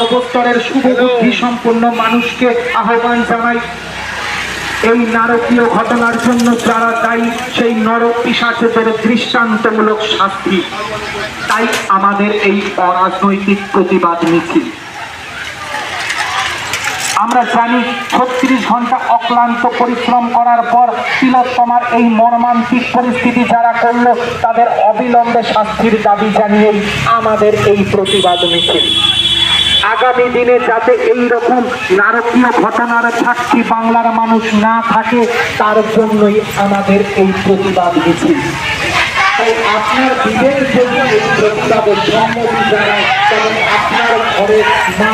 সর্বস্তরের শুভবুদ্ধি সম্পন্ন মানুষকে আহ্বান জানাই। এই নারকীয় ঘটনার জন্য যারা দায়ী সেই নরক পিসাচেদের দৃষ্টান্তমূলক শাস্তি। তাই আমাদের এই অরাজনৈতিক প্রতিবাদ মিছিল। আমরা জানি ছত্রিশ ঘণ্টা অক্লান্ত পরিশ্রম করার পর তিলোত্তমার এই মর্মান্তিক পরিস্থিতি যারা করল তাদের অবিলম্বে শাস্তির দাবি জানিয়েই আমাদের এই প্রতিবাদ মিছিল। আগামী দিনে যাতে এই রকম নারকীয় ঘটনার সাক্ষী বাংলার মানুষ না থাকে, তার জন্যই আমাদের এই প্রতিবাদ মিছিল তাই আপনার বিবেক আপনার ঘরে মা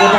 এবং